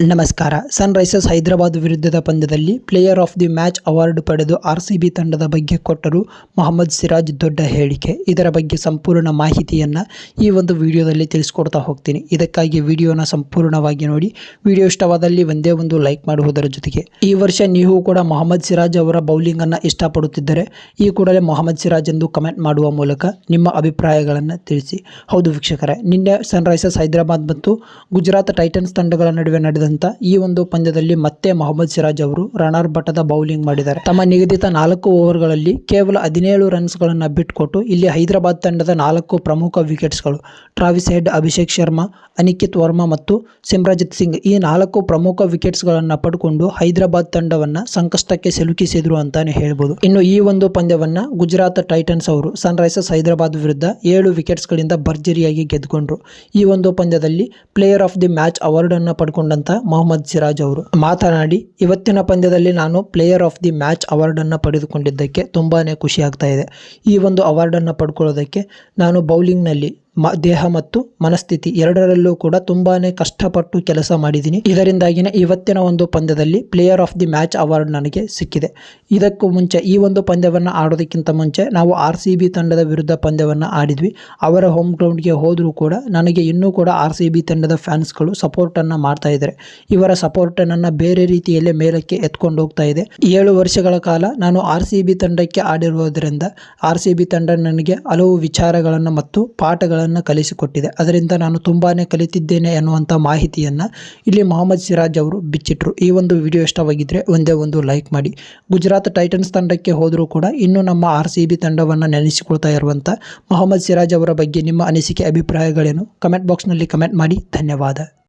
ನಮಸ್ಕಾರ. ಸನ್ರೈಸರ್ಸ್ ಹೈದರಾಬಾದ್ ವಿರುದ್ಧದ ಪಂದ್ಯದಲ್ಲಿ player of the match award ಪಡೆದು ಆರ್ ಸಿ ಬಿ ತಂಡದ ಬಗ್ಗೆ ಕೊಟ್ಟರು ಮೊಹಮ್ಮದ್ ಸಿರಾಜ್ ದೊಡ್ಡ ಹೇಳಿಕೆ. ಇದರ ಬಗ್ಗೆ ಸಂಪೂರ್ಣ ಮಾಹಿತಿಯನ್ನು ಈ ಒಂದು ವಿಡಿಯೋದಲ್ಲಿ ತಿಳಿಸ್ಕೊಡ್ತಾ ಹೋಗ್ತೀನಿ. ಇದಕ್ಕಾಗಿ ವಿಡಿಯೋನ ಸಂಪೂರ್ಣವಾಗಿ ನೋಡಿ. ವಿಡಿಯೋ ಇಷ್ಟವಾದಲ್ಲಿ ಒಂದೇ ಒಂದು ಲೈಕ್ ಮಾಡುವುದರ ಜೊತೆಗೆ. ಈ ವರ್ಷ ನೀವು ಕೂಡ ಮೊಹಮ್ಮದ್ ಸಿರಾಜ್ ಅವರ ಬೌಲಿಂಗನ್ನು ಇಷ್ಟಪಡುತ್ತಿದ್ದರೆ ಈ ಕೂಡಲೇ ಮೊಹಮ್ಮದ್ ಸಿರಾಜ್ ಎಂದು ಕಮೆಂಟ್ ಮಾಡುವ ಮೂಲಕ ನಿಮ್ಮ ಅಭಿಪ್ರಾಯಗಳನ್ನು ತಿಳಿಸಿ. ಹೌದು ವೀಕ್ಷಕರೇ, ನಿನ್ನೆ ಸನ್ರೈಸರ್ಸ್ ಹೈದರಾಬಾದ್ ಮತ್ತು ಗುಜರಾತ್ ಟೈಟನ್ಸ್ ತಂಡಗಳ ನಡುವೆ ನಡೆದಂಥ ಈ ಒಂದು ಪಂದ್ಯದಲ್ಲಿ ಮತ್ತೆ ಮೊಹಮ್ಮದ್ ಸಿರಾಜ್ ಅವರು ರನ್ನರ್ ಬಟದ ಬೌಲಿಂಗ್ ಮಾಡಿದ್ದಾರೆ. ತಮ್ಮ ನಿಗದಿತ ನಾಲ್ಕು ಓವರ್ಗಳಲ್ಲಿ ಕೇವಲ ಹದಿನೇಳು ರನ್ಸ್ಗಳನ್ನು ಬಿಟ್ಟುಕೊಟ್ಟು ಇಲ್ಲಿ ಹೈದರಾಬಾದ್ ತಂಡದ ನಾಲ್ಕು ಪ್ರಮುಖ ವಿಕೆಟ್ಸ್ಗಳು ಟ್ರಾವಿಸ್ ಹೆಡ್ ಅಭಿಷೇಕ್ ಶರ್ಮಾ, ಅನಿಕಿತ್ ವರ್ಮಾ ಮತ್ತು ಸಿಮ್ರಾಜಿತ್ ಸಿಂಗ್ ಈ ನಾಲ್ಕು ಪ್ರಮುಖ ವಿಕೆಟ್ಸ್ಗಳನ್ನು ಪಡ್ಕೊಂಡು ಹೈದರಾಬಾದ್ ತಂಡವನ್ನ ಸಂಕಷ್ಟಕ್ಕೆ ಸಿಲುಕಿಸಿದ್ರು ಅಂತಾನೆ ಹೇಳ್ಬೋದು. ಇನ್ನು ಈ ಒಂದು ಪಂದ್ಯವನ್ನ ಗುಜರಾತ್ ಟೈಟನ್ಸ್ ಅವರು ಸನ್ ರೈಸರ್ಸ್ ಹೈದರಾಬಾದ್ ವಿರುದ್ಧ ಏಳು ವಿಕೆಟ್ಸ್ಗಳಿಂದ ಭರ್ಜರಿಯಾಗಿ ಗೆದ್ದುಕೊಂಡ್ರು ಈ ಒಂದು ಪಂದ್ಯದಲ್ಲಿ player of the match award ಅನ್ನ ಪಡ್ಕೊಂಡಂತ ಮೊಹಮ್ಮದ್ ಸಿರಾಜ್ ಅವರು. ಮಾತನಾಡಿ, ಇವತ್ತಿನ ಪಂದ್ಯದಲ್ಲಿ ನಾನು player of the match award ಅನ್ನ ಪಡೆದುಕೊಂಡಿದ್ದಕ್ಕೆ ತುಂಬಾನೇ ಖುಷಿ ಆಗ್ತಾ ಇದೆ. ಈ ಒಂದು ಅವಾರ್ಡ್ ಅನ್ನ ಪಡ್ಕೊಳ್ಳೋದಕ್ಕೆ ನಾನು ಬೌಲಿಂಗ್ನಲ್ಲಿ ಮ, ದೇಹ ಮತ್ತು ಮನಸ್ಥಿತಿ ಎರಡರಲ್ಲೂ ಕೂಡ ತುಂಬಾನೇ ಕಷ್ಟಪಟ್ಟು ಕೆಲಸ ಮಾಡಿದ್ದೀನಿ. ಇದರಿಂದಾಗಿನೇ ಇವತ್ತಿನ ಒಂದು ಪಂದ್ಯದಲ್ಲಿ player of the match award ನನಗೆ ಸಿಕ್ಕಿದೆ. ಇದಕ್ಕೂ ಮುಂಚೆ ಈ ಒಂದು ಪಂದ್ಯವನ್ನು ಆಡೋದಕ್ಕಿಂತ ಮುಂಚೆ ನಾವು ಆರ್ ಸಿ ಬಿ ತಂಡದ ವಿರುದ್ಧ ಪಂದ್ಯವನ್ನು ಆಡಿದ್ವಿ. ಅವರ ಹೋಮ್ ಗ್ರೌಂಡ್ಗೆ ಹೋದರೂ ಕೂಡ ನನಗೆ ಇನ್ನೂ ಕೂಡ ಆರ್ ಸಿ ಬಿ ತಂಡದ ಫ್ಯಾನ್ಸ್ಗಳು ಸಪೋರ್ಟನ್ನು ಮಾಡ್ತಾ ಇದ್ದಾರೆ. ಇವರ ಸಪೋರ್ಟನ್ನು ಬೇರೆ ರೀತಿಯಲ್ಲೇ ಮೇಲಕ್ಕೆ ಎತ್ಕೊಂಡು ಹೋಗ್ತಾ ಇದೆ. ಏಳು ವರ್ಷಗಳ ಕಾಲ ನಾನು ಆರ್ ಸಿ ಬಿ ತಂಡಕ್ಕೆ ಆಡಿರುವುದರಿಂದ ಆರ್ ಸಿ ಬಿ ತಂಡ ನನಗೆ ಹಲವು ವಿಚಾರಗಳನ್ನು ಮತ್ತು ಪಾಠಗಳನ್ನು ಕಲಿಸಿಕೊಟ್ಟಿದೆ. ಅದರಿಂದ ನಾನು ತುಂಬಾನೇ ಕಲಿತಿದ್ದೇನೆ ಎನ್ನುವಂಥ ಮಾಹಿತಿಯನ್ನು ಇಲ್ಲಿ ಮೊಹಮ್ಮದ್ ಸಿರಾಜ್ ಅವರು ಬಿಚ್ಚಿಟ್ರು. ಈ ಒಂದು ವಿಡಿಯೋ ಇಷ್ಟವಾಗಿದ್ದರೆ ಒಂದೇ ಒಂದು ಲೈಕ್ ಮಾಡಿ. ಗುಜರಾತ್ ಟೈಟನ್ಸ್ ತಂಡಕ್ಕೆ ಹೋದರೂ ಕೂಡ ಇನ್ನೂ ನಮ್ಮ ಆರ್ ಸಿ ಬಿ ತಂಡವನ್ನು ನೆನೆಸಿಕೊಳ್ತಾ ಇರುವಂಥ ಮೊಹಮ್ಮದ್ ಸಿರಾಜ್ ಅವರ ಬಗ್ಗೆ ನಿಮ್ಮ ಅನಿಸಿಕೆ, ಅಭಿಪ್ರಾಯಗಳೇನು? ಕಮೆಂಟ್ ಬಾಕ್ಸ್ನಲ್ಲಿ ಕಮೆಂಟ್ ಮಾಡಿ. ಧನ್ಯವಾದ.